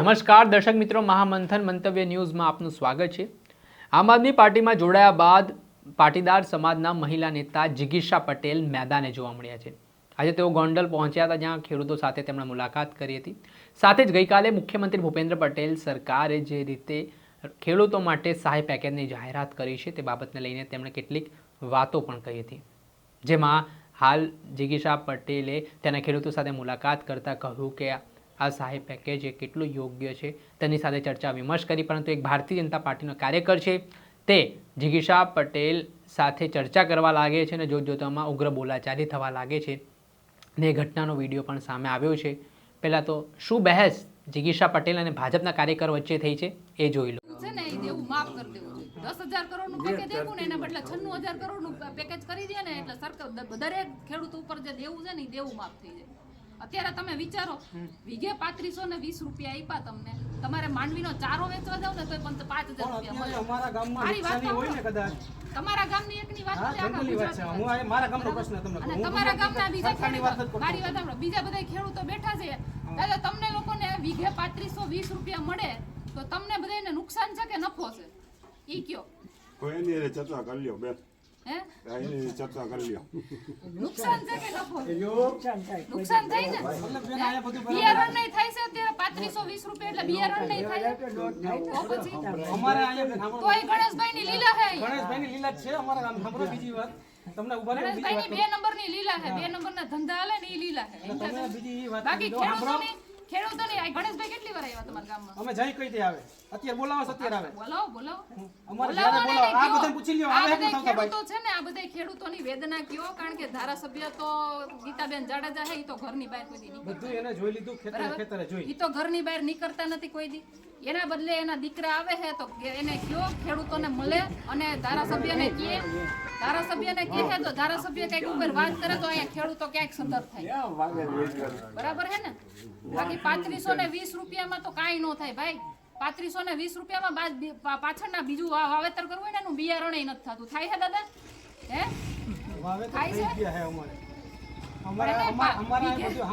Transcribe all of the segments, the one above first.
નમસ્કાર, દર્શક મિત્રો. મહામંથન મંતવ્ય ન્યૂઝમાં આપનું સ્વાગત છે. આમ આદમી પાર્ટીમાં જોડાયા બાદ પાટીદાર સમાજના મહિલા નેતા જિગીશા પટેલ મેદાને જોવા મળ્યા છે. આજે તેઓ ગોંડલ પહોંચ્યા હતા, જ્યાં ખેડૂતો સાથે તેમણે મુલાકાત કરી હતી. સાથે જ ગઈકાલે મુખ્યમંત્રી ભૂપેન્દ્ર પટેલ સરકારે જે રીતે ખેડૂતો માટે સહાય પેકેજની જાહેરાત કરી છે, તે બાબતને લઈને તેમણે કેટલીક વાતો પણ કહી હતી. જેમાં હાલ જિગીશા પટેલે તેના ખેડૂતો સાથે મુલાકાત કરતા કહ્યું કે આ સહાય પેકેજ એ કેટલું યોગ્ય છે? તેની સાથે ચર્ચા વિમર્શ કરી પરંતુ એક ભારતીય જનતા પાર્ટીનો કાર્યકર છે તે જિગીશા પટેલ સાથે ચર્ચા કરવા લાગે છે અને જોતજોતામાં ઉગ્ર બોલાચાલી થવા લાગે છે. ને એ ઘટનાનો વીડિયો પણ સામે આવ્યો છે. પહેલાં તો શું બહેસ જિગીશા પટેલ અને ભાજપના કાર્યકર વચ્ચે થઈ છે? એ જોઈ લો. છે ને એ દેવું માફ કરી દેવું દસ હજાર કરોડનું પેકેજ આપ્યું ને એના બદલે છન્નું હજાર કરોડનું પેકેજ કરી દે ને એટલે સરકાર દરેક ખેડૂત ઉપર જે દેવું છે ને એ દેવું માફ થઈ જાય. અત્યારે તમે વિચારો વીઘે પાંત્રીસો ને વીસ રૂપિયા આપ્યા તમને. તમારે માંડવીનો ચારો વેચવા જાવ ને તો પણ પાંચ હજાર રૂપિયા મળે. અમારા ગામમાં હોય ને કદાચ. તમારા ગામની એકની વાત છે હું મારા ગામનો પ્રશ્ન તમને અને તમારા ગામ ગામના બીજા ખેડૂતો મારી વાત સાંભળો. બીજા બધા ખેડૂતો બેઠા છે. દાદા તમને લોકોને વીઘે પાંત્રીસો વીસ રૂપિયા મળે તો તમને બધાને નુકસાન છે કે નફો છે? ઈ કયો. કોઈ હારે ચર્ચા કરી લ્યો બેન. ચર્ચા કરી લ્યો. નુકસાન છે કે નફો નુકસાન થાય. ને મતલબ બેન અહીંયા બધું બરાબર. બિયારણ નહીં થાય છે અત્યારે પાંત્રીસો વીસ રૂપિયા એટલે બિયારણ નહીં થાય. તો પછી? અમારે અહીંયા બેન ગણેશભાઈ ની લીલા છે. અમારા સાંભળો બીજી વાત. તમને ઊભા બીજી ગણેશભાઈ બે નંબરની લીલા હે. બે નંબર ના ધંધા હાલે ને એ લીલા હે. બીજી વાત બાકી કરી દો. સાંભળો ખેડૂતોની ખેડૂતોની આ ગણેશભાઈ કેટલી વાર આવ્યા તમારા ગામમાં? અમે જઈ કઈ દે આવે. અત્યારે બોલાવો અત્યારે આવે. બોલાવો બોલાવો. અમારે જ્યારે બોલાવો. આ કયો. પૂછી લ્યો આવે બધાય પૂછાવતા ભાઈ છે ને આ બધા ખેડૂતોની વેદના કયો? કારણ કે ધારાસભ્ય તો ગીતાબેન જાડેજા છે ઈ તો ઘરની બહાર કોઈ દી બધું એને જોઈ લીધું ખેતરે ખેતરે જોઈ. ઈ તો ઘરની બહાર નીકળતા નથી કોઈ દી. એના બદલે એના દીકરા આવે છે તો એને કયો ખેડૂતોને મળે અને ધારાસભ્યને કહે ધારાસભ્યને કહે તો ધારાસભ્ય કંઈક ઉપર વાત કરે તો અહીંયા ખેડૂતો ક્યાંક સંદર્ભ થાય. બરાબર હે ને? બાકી પાંત્રીસો ને વીસ રૂપિયામાં તો કાંઈ ન થાય ભાઈ. પાંત્રીસો ને વીસ રૂપિયામાં પાછળના બીજું વાવેતર કરવું હોય ને એનું બિયારણ નથી થતું. થાય છે દાદા? હે? થાય છે?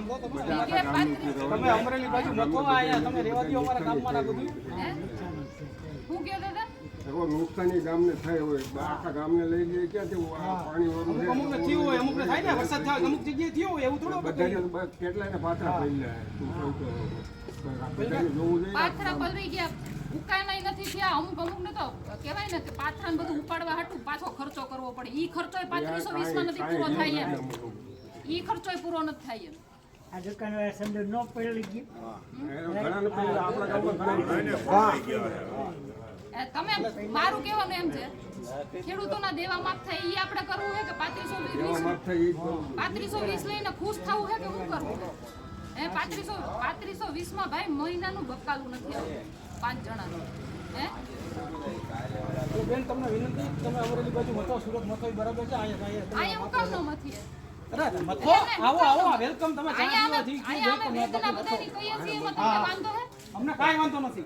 તમે વીઘે પાંત્રીસ- તમે અમરેલી બાજુ નતો આયા તમે રેવા દો અમારા ગામમાં આ બધું? હું કયો દાદા? એવો નુકસાની ગામને થાય હોય આખા ગામને લઈ જઈએ ક્યાં તેવું આ પાણી વાળું અમુક અમુક ને થયું હોય અમુક ને થાય ને વરસાદ થાય અમુક જગ્યાએ થયું હોય એવું થોડું બધા કહીએ. ને પાથરા પડી તું કહું જોવું પાથરા પલવી ગયા. ઉકાનાય નથી થયા અમુક અમુક ને તો કહેવાય ને કે પાથરા ને બધું ઉપાડવા હાટું પાછો ખર્ચો કરવો પડે. ઈ ખર્ચો પાંત્રીસો વીસમાં નથી પૂરો થાય એમ. ઈ ખર્ચો પૂરો નથી થાય એમ. આ દુકાનવાળા સમજો ન પડી ગયું. તમે મારું કહેવાનું એમ છે? ખેડૂતોના દેવા માફ થાય એ આપણે કરવું છે કે પાંત્રીસો વીસ માફ થાય ઈ જ કરવું. પાંત્રીસો વીસ લઈને ખુશ થવું છે કે શું કરવું? હે પાંત્રીસો પાંત્રીસો વીસમાં ભાઈ મહિનાનું બકાલું નથી આવતું પાંચ જણાનું. હે? બેન તમને વિનંતી તમે અમરેલી બાજુ મતો સુરત મતો બરાબર છે? અહીંયા અહીંયા હું કામ ન મથીએ આવો આવો વેલકમ તમે હે? અમને કાંઈ વાંધો નથી.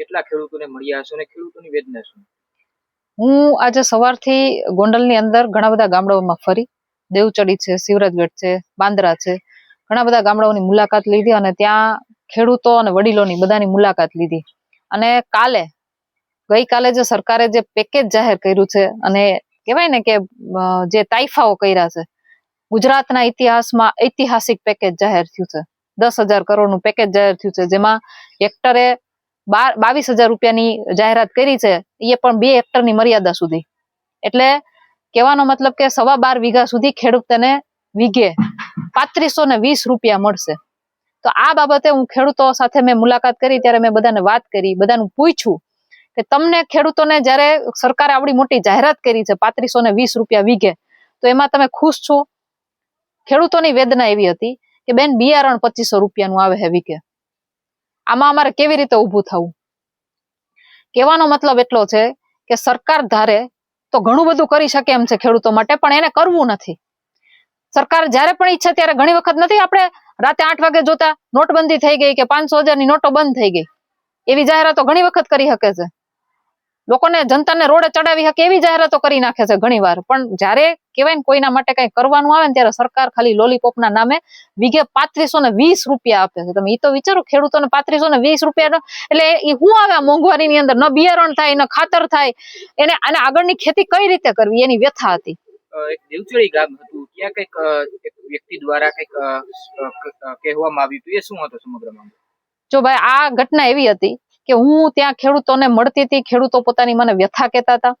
કેટલા ખેડૂતોને મળ્યા હશો અને ખેડૂતોની વેદના શું? હું આજે સવારથી ગોંડલની અંદર ઘણા બધા ગામડાઓમાં ફરી. દેવચડી છે, શિવરાજગઢ છે, બાંદ્રા છે. ઘણા બધા ગામડાઓની મુલાકાત લીધી અને ત્યાં ખેડૂતો અને વડીલોની બધાની મુલાકાત લીધી. અને કાલે, ગઈકાલે જે સરકારે જે પેકેજ જાહેર કર્યું છે અને કહેવાય ને કે જે તાઇફાઓ કર્યા છે, ગુજરાતના ઇતિહાસમાં ઐતિહાસિક પેકેજ જાહેર થયું છે. દસ હજાર કરોડનું પેકેજ જાહેર થયું છે, જેમાં હેક્ટરે બાર બાવીસ હજાર રૂપિયાની જાહેરાત કરી છે એ પણ બે હેક્ટરની મર્યાદા સુધી. એટલે કહેવાનો મતલબ કે સવા બાર વીઘા સુધી ખેડૂતને વીઘે પાંત્રીસો ને વીસ રૂપિયા મળશે. તો આ બાબતે હું ખેડૂતો સાથે મેં મુલાકાત કરી, ત્યારે મેં બધાને વાત કરી, બધાનું પૂછ્યું કે તમને ખેડૂતોને જ્યારે સરકારે આવડી મોટી જાહેરાત કરી છે, પાંત્રીસો ને વીસ રૂપિયા વીઘે, તો એમાં તમે ખુશ છો? ખેડૂતોની વેદના એવી હતી કે બેન બિયારણ પચીસો રૂપિયાનું આવે હે વીઘે. આમાં અમારે કેવી રીતે ઊભું થવું? કહેવાનો મતલબ એટલો છે કે સરકાર ધારે તો ઘણું બધું કરી શકે એમ છે ખેડૂતો માટે, પણ એને કરવું નથી. સરકાર જ્યારે પણ ઈચ્છે ત્યારે ઘણી વખત નથી. આપણે રાતે આઠ વાગે જોતા નોટબંધી થઈ ગઈ કે પાંચસો હજારની નોટો બંધ થઈ ગઈ. એવી જાહેરાતો ઘણી વખત કરી શકે છે. લોકોને જનતાને રોડે ચડાવી શકે એવી જાહેરાતો કરી નાખે છે ઘણી વાર પણ જ્યારે કહેવાય ને કોઈના માટે કઈ કરવાનું આવે ને ત્યારે સરકાર ખાલી લોલીપોપના નામે વીઘે પાંત્રીસો ને વીસ રૂપિયા આપે છે. તમે એ તો વિચારો ખેડૂતોને પાંત્રીસો ને વીસ રૂપિયા એટલે એ શું આવે મોંઘવારીની અંદર? ન બિયારણ થાય ન ખાતર થાય. એને અને આગળની ખેતી કઈ રીતે કરવી? એની વ્યથા હતી. એક દેવચડી ગામ હતું. ત્યાં કંઈક વ્યક્તિ દ્વારા કંઈક અ, અ, ક- અ, કહેવામાં આવ્યું હતું. એ શું હતું સમગ્ર જો ભાઈ આ ઘટના એવી હતી કે હું ત્યાં ખેડૂતોને મળતી હતી, ખેડૂતો પોતાની મને વ્યથા કહેતા હતા.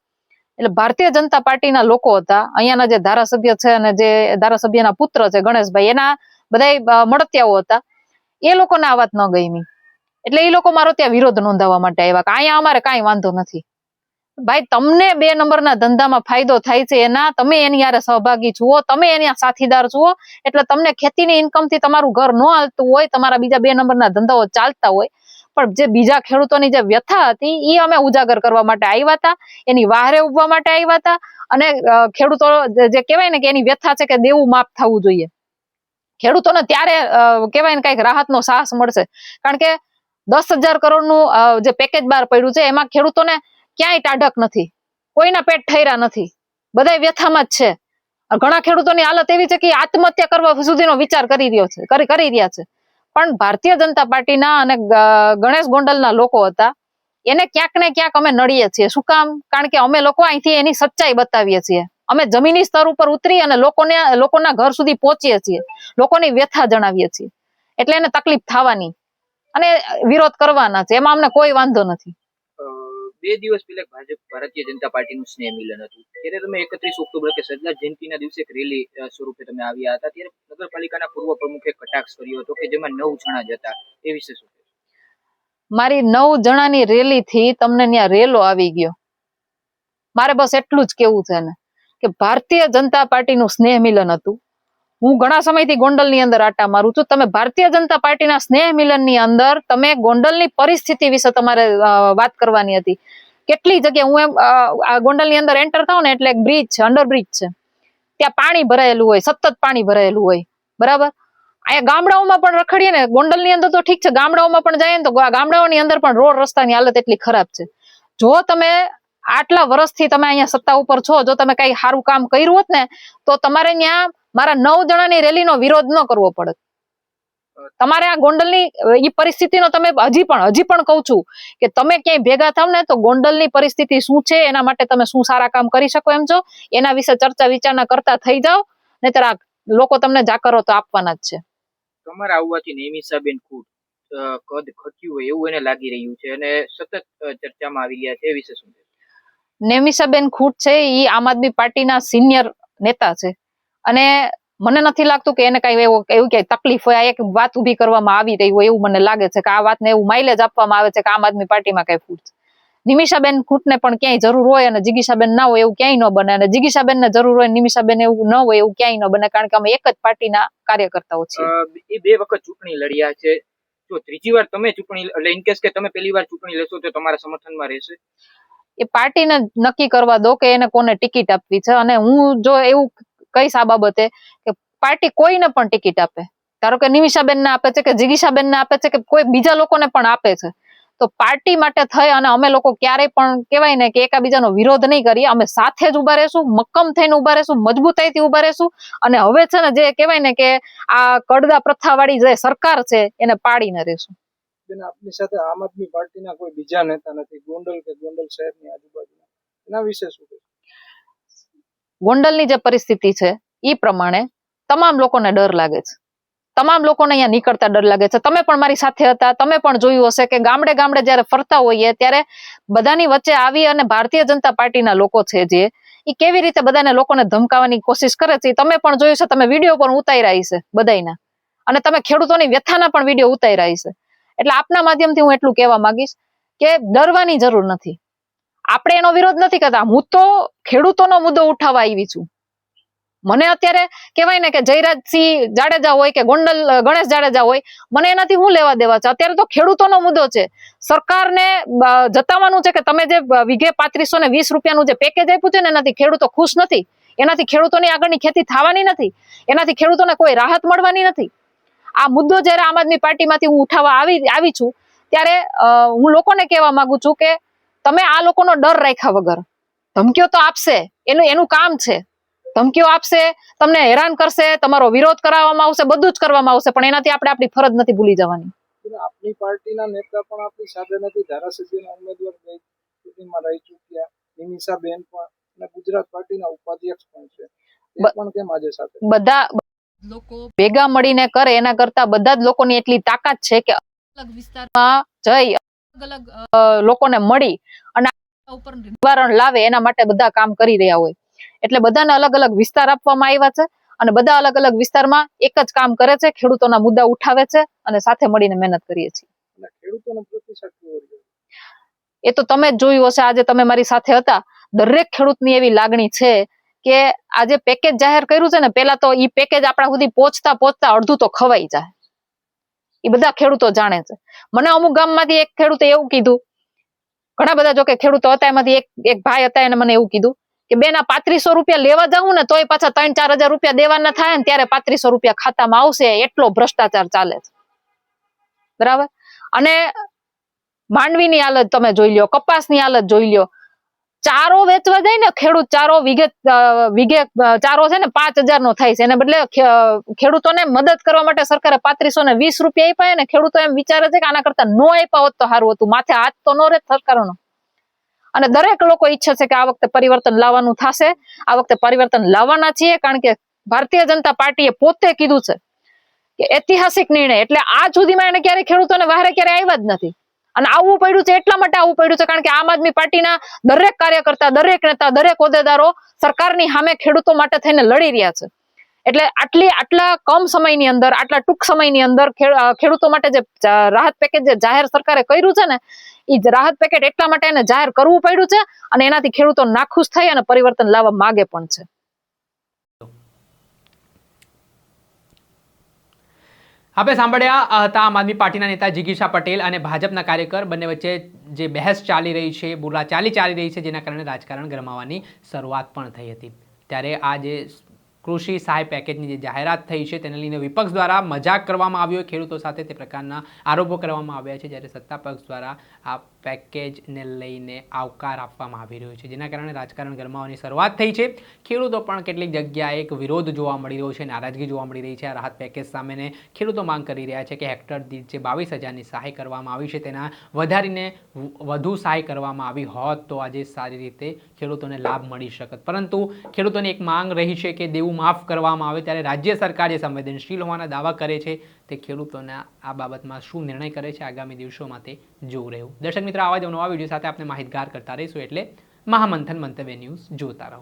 એટલે ભારતીય જનતા પાર્ટીના લોકો હતા. અહીંયાના જે ધારાસભ્ય છે અને જે ધારાસભ્યના પુત્ર છે ગણેશભાઈ, એના બધા મળતિયાઓ હતા. એ લોકોને આ વાત ન ગમી એટલે એ લોકો મારો ત્યાં વિરોધ નોંધાવવા માટે આવ્યા કે અહીંયા અમારે કાંઈ વાંધો નથી. ભાઈ, તમને બે નંબરના ધંધામાં ફાયદો થાય છે એના, તમે એની યારે સહભાગી છુઓ તમે એના સાથીદાર છુઓ એટલે તમને ખેતીની ઇન્કમથી તમારું ઘર ન હાલતું હોય, તમારા બીજા બે નંબરના ધંધાઓ ચાલતા હોય પણ જે બીજા ખેડૂતોની જે વ્યથા હતી એ અમે ઉજાગર કરવા માટે આવ્યા હતા, એની વાહરે ઉભવા માટે આવ્યા હતા અને ખેડૂતો જે- કહેવાય ને કે એની વ્યથા છે કે દેવું માફ થવું જોઈએ. ખેડૂતોને ત્યારે કહેવાય ને કંઈક રાહતનો સાહસ મળશે. કારણ કે દસ હજાર કરોડનું જે પેકેજ બહાર પડ્યું છે, એમાં ખેડૂતોને ક્યાંય ટાઢક નથી. કોઈના પેટ ઠર્યા નથી. બધા વ્યથામાં જ છે. ઘણા ખેડૂતોની હાલત એવી છે કે આત્મહત્યા કરવા સુધીનો વિચાર કરી રહ્યો છે કરી રહ્યા છે. પણ ભારતીય જનતા પાર્ટીના અને ગણેશ ગોંડલના લોકો હતા. એને ક્યાંક ને ક્યાંક અમે નડીએ છીએ. શું કામ? કારણ કે અમે લોકો અહીંથી એની સચ્ચાઈ બતાવીએ છીએ. અમે જમીની સ્તર ઉપર ઉતરી અને લોકોને, લોકોના ઘર સુધી પહોંચીએ છીએ. લોકોની વ્યથા જણાવીએ છીએ. એટલે એને તકલીફ થવાની. અને વિરોધ કરવાના છે. એમાં અમને કોઈ વાંધો નથી. બે દિવસ પહેલા ભાજપ ભારતીય જનતા પાર્ટીનું સ્નેહ મિલન હતું. ત્યારે તમે એકત્રીસ ઓક્ટોબર કે સરદાર જયંતિના દિવસે એક રેલી સ્વરૂપે તમે આવ્યા હતા. ત્યારે નગરપાલિકાના પૂર્વ પ્રમુખે કટાક્ષ કર્યો હતો કે જેમાં નવ જણા જ હતા. એ વિશે શું મારી નવ જણાની રેલી થી તમને ત્યાં રેલો આવી ગયો. મારે બસ એટલું જ કેવું છે ને કે ભારતીય જનતા પાર્ટીનું સ્નેહ મિલન હતું. હું ઘણા સમયથી ગોંડલની અંદર આટા મારું છું. તમે ભારતીય જનતા પાર્ટીના સ્નેહ મિલનની અંદર તમે ગોંડલની પરિસ્થિતિ વિશે તમારે વાત કરવાની હતી. કેટલી જગ્યાએ હું એમ ગોંડલની અંદર એન્ટર થાઉં ને એટલે એક બ્રિજ છે અંડરબ્રિજ છે. ત્યાં પાણી ભરાયેલું હોય, સતત પાણી ભરાયેલું હોય. બરાબર? અહીંયા ગામડાઓમાં પણ રખડીએ ને, ગોંડલની અંદર તો ઠીક છે, ગામડાઓમાં પણ જઈએ ને તો ગામડાઓની અંદર પણ રોડ રસ્તાની હાલત એટલી ખરાબ છે. જો તમે આટલા વર્ષથી તમે અહીંયા સત્તા ઉપર છો, જો તમે કઈ સારું કામ કર્યું હોત ને, તો તમારે ત્યાં મારા નવ જણાની રેલીનો વિરોધ ન કરવો પડે. તમારે આ ગોંડલની એ પરિસ્થિતિનો તમે હજી પણ હજી પણ કહું છું કે તમે ક્યાંય ભેગા થાવ ને તો ગોંડલની પરિસ્થિતિ શું છે એના માટે તમે શું સારા કામ કરી શકો એમ છો? એના વિશે ચર્ચા વિચારણા કરતા થઈ જાઓ નહીતર આ લોકો તમને જાકરો તો આપવાના જ છે. તમારા આવવાથી નેમિષાબેન ખુદ કદ ઘટ્યું હોય એવું એને લાગી રહ્યું છે અને સતત ચર્ચામાં આવી રહ્યા છે એ વિશે શું નેમિસાબેન ખૂટ છે એ આમ આદમી પાર્ટીના સિનિયર નેતા છે. અને મને નથી લાગતું કે એને કઈ એવું એવું ક્યાંય તકલીફ હોય આ એક વાત ઊભી કરવામાં આવી રહી હોય એવું મને લાગે છે કે આ વાતને એવું માઇલેજ આપવામાં આવે છે કે આમ આદમી પાર્ટીમાં કઈ ફૂટ છે. નિમિષાબેન ખૂટને પણ ક્યાંય જરૂર હોય અને જીગીષાબેન ના હોય એવું ક્યાંય ન બને અને જિગીશાબેનને જરૂર હોય નિમિષાબેન એવું ન હોય એવું ક્યાંય ન બને કારણ કે અમે એક જ પાર્ટીના કાર્યકર્તાઓ છીએ. એ બે વખત ચૂંટણી લડ્યા છે. જો ત્રીજી વાર તમે ચૂંટણી એટલે ઇન કેસ કે તમે પહેલી વાર ચૂંટણી લેશો તો તમારા સમર્થનમાં રહેશે. એ પાર્ટીને નક્કી કરવા દો કે એને કોને ટિકિટ આપવી છે અને હું જો એવું કહીશ સા બાબતે કે પાર્ટી કોઈને પણ ટિકિટ આપે. ધારો કે નિમિષાબેન ને આપે છે કે જિગીશાબેન ને આપે છે કે કોઈ બીજા લોકોને પણ આપે છે. તો પાર્ટી માટે થઈ અને અમે લોકો ક્યારેય પણ કહેવાય ને કે એકાબીજાનો વિરોધ નહીં કરીએ. અમે સાથે જ ઊભા રહેશું, મક્કમ થઈને ઊભા રહેશું, મજબૂતાઈથી ઊભા રહેશું અને હવે છે ને જે કહેવાય ને કે આ કડદા પ્રથાવાળી જે સરકાર છે એને પાડીને રહેશું. બેન, આપની સાથે આમ આદમી પાર્ટીના કોઈ બીજા નેતા નથી. ગોંડલ કે ગોંડલ શહેરની આજુબાજુ એના વિશે શું? ગોંડલની જે પરિસ્થિતિ છે એ પ્રમાણે તમામ લોકોને ડર લાગે છે. તમામ લોકોને અહીંયા નીકળતા ડર લાગે છે. તમે પણ મારી સાથે હતા, તમે પણ જોયું હશે કે ગામડે ગામડે જ્યારે ફરતા હોઈએ, ત્યારે બધાની વચ્ચે આવી અને ભારતીય જનતા પાર્ટીના લોકો છે જે એ કેવી રીતે બધાને લોકોને ધમકાવાની કોશિશ કરે છે તમે પણ જોયું છે, તમે વીડિયો પણ ઉતાર્યા છે બધાના અને તમે ખેડૂતોની વ્યથાના પણ વીડિયો ઉતાર્યા છે એટલે આપના માધ્યમથી હું એટલું કહેવા માંગીશ કે ડરવાની જરૂર નથી. આપણે એનો વિરોધ નથી કરતા. હું તો ખેડૂતોનો મુદ્દો ઉઠાવવા આવી છું. મને અત્યારે કહેવાય ને કે જયરાજસિંહ જાડેજા હોય કે ગોંડલ, ગણેશ જાડેજા હોય, મને એનાથી શું લેવા દેવા છે? અત્યારે તો ખેડૂતોનો મુદ્દો છે. સરકારને જતાવાનું છે કે તમે જે વીઘે પાંત્રીસો ને વીસ રૂપિયાનું જે પેકેજ આપ્યું છે ને એનાથી ખેડૂતો ખુશ નથી. એનાથી ખેડૂતોની આગળની ખેતી થવાની નથી. એનાથી ખેડૂતોને કોઈ રાહત મળવાની નથી. આ મુદ્દો જ્યારે આમ આદમી પાર્ટીમાંથી હું ઉઠાવવા આવી આવી છું, ત્યારે હું લોકોને કહેવા માંગુ છું કે તમે આ લોકોનો ડર રાખ્યા વગર. ધમકીઓ તો આપશે. એનું એનું કામ છે. ધમકીઓ આપશે તમને હેરાન કરશે તમારો વિરોધ કરાવવામાં આવશે બધું જ કરવામાં આવશે પણ એનાથી આપણે આપણી ફરજ નથી ભૂલી જવાની. આપની પાર્ટીના નેતા પણ આપણી સાથે નથી. ધારાસભ્યના ઉમેદવાર ચૂંટણીમાં રહી ચૂક્યા. નિમિષાબેન પણ અને ગુજરાત પાર્ટીના ઉપાધ્યક્ષ પણ છે. પણ કેમ આજે સાથે? બધા લોકો ભેગા મળીને કરે એના કરતા બધા જ લોકોની એટલી તાકાત છે કે અલગ વિસ્તારમાં જઈ અલગ લોકોને મળી ઉપર નિવારણ લાવે એના માટે બધા કામ કરી રહ્યા હોય. એટલે બધાને અલગ અલગ વિસ્તાર આપવામાં આવ્યા છે અને બધા અલગ અલગ વિસ્તારમાં એક જ કામ કરે છે ખેડૂતોના મુદ્દા ઉઠાવે છે અને સાથે મળીને મહેનત કરીએ છીએ. અને એ તો તમે જ જોયું હશે આજે તમે મારી સાથે હતા. દરેક ખેડૂતની એવી લાગણી છે કે આજે પેકેજ જાહેર કર્યું છે ને પેલા તો ઈ પેકેજ આપણા સુધી પહોંચતા પહોંચતા અડધું તો ખવાઈ જાય. એ બધા ખેડૂતો જાણે છે. મને અમુક ગામમાંથી એક ખેડૂતે એવું કીધું, ઘણા બધા જોકે ખેડૂતો હતા, એમાંથી એક એક ભાઈ હતા એને મને એવું કીધું કે બેન, આ પાંત્રીસો રૂપિયા લેવા જવું ને તોય પાછા ત્રણ, ચાર હજાર રૂપિયા દેવાના થાય ને ત્યારે પાંત્રીસો રૂપિયા ખાતામાં આવશે, એટલો ભ્રષ્ટાચાર ચાલે છે. બરાબર? અને માંડવીની હાલત તમે જોઈ લ્યો, કપાસની હાલત જોઈ લ્યો. ચારો વેચવા જાય ને ખેડૂત ચારો અ, વીઘે ચારો છે ને પાંચ હજાર નો થાય છે. એને બદલે ખેડૂતોને મદદ કરવા માટે સરકારે પાંત્રીસો ને વીસ રૂપિયા આપ્યા ને ખેડૂતો એમ વિચારે છે કે આના કરતા નો આપ્યા હોત તો સારું હતું. માથે હાથ તો નો રે સરકારોનો. અને દરેક લોકો ઈચ્છે છે કે આ વખતે પરિવર્તન લાવવાનું થશે. આ વખતે પરિવર્તન લાવવાના છીએ કારણ કે ભારતીય જનતા પાર્ટીએ પોતે કીધું છે કે ઐતિહાસિક નિર્ણય. એટલે આ સુધીમાં એને ક્યારે ખેડૂતોને વહારે ક્યારે આવ્યા જ નથી. અને આવવું પડ્યું છે એટલા માટે આવવું પડ્યું છે, કારણ કે આમ આદમી પાર્ટીના દરેક કાર્યકર્તા, દરેક નેતા, દરેક હોદ્દેદારો સરકારની સામે ખેડૂતો માટે થઈને લડી રહ્યા છે. એટલે આટલી, આટલા કમ સમયની અંદર, આટલા ટૂંક સમયની અંદર ખેડૂતો માટે જે રાહત પેકેજ જે જાહેર સરકારે કર્યું છે ને એ રાહત પેકેજ એટલા માટે એને જાહેર કરવું પડ્યું છે અને એનાથી ખેડૂતો નાખુશ થઈ અને પરિવર્તન લાવવા માગે પણ છે. આપણે સાંભળ્યા હતા આમ આદમી પાર્ટીના નેતા જિગીશા પટેલ અને ભાજપના કાર્યકર બંને વચ્ચે જે બહેસ ચાલી રહી છે બોલાચાલી ચાલી રહી છે, જેના કારણે રાજકારણ ગરમાવાની શરૂઆત પણ થઈ હતી. ત્યારે આ જે કૃષિ સહાય પેકેજની જે જાહેરાત થઈ છે, તેને લઈને વિપક્ષ દ્વારા મજાક કરવામાં આવ્યો. ખેડૂતો સાથે તે પ્રકારના આરોપો કરવામાં આવ્યા છે, જ્યારે સત્તા પક્ષ દ્વારા આ પેકેજને લઈને આવકાર આપવામાં આવી રહ્યો છે. જેના કારણે રાજકારણ ગરમાવાની શરૂઆત થઈ છે. ખેડૂતો પણ કેટલીક જગ્યાએ એક વિરોધ જોવા મળી રહ્યો છે, નારાજગી જોવા મળી રહી છે. આ રાહત પેકેજ સામેને ખેડૂતો માંગ કરી રહ્યા છે કે હેક્ટર દીઠ જે બાવીસ હજારની સહાય કરવામાં આવી છે, તેના વધારીને વધુ સહાય કરવામાં આવી હોત તો આજે સારી રીતે ખેડૂતોને લાભ મળી શકત. પરંતુ ખેડૂતોની એક માંગ રહી છે કે દેવું માફ કરવામાં આવે ત્યારે રાજ્ય સરકાર જે સંવેદનશીલ હોવાના દાવા કરે છે તે ખેડૂતોના આ બાબતમાં શું નિર્ણય કરે છે આગામી દિવસોમાં તે જોવું રહ્યું દર્શક મિત્રો, આવા જ નવા વીડિયો સાથે આપણે માહિતગાર કરતા રહીશું એટલે મહામંથન મંતવ્ય ન્યૂઝ જોતા રહો.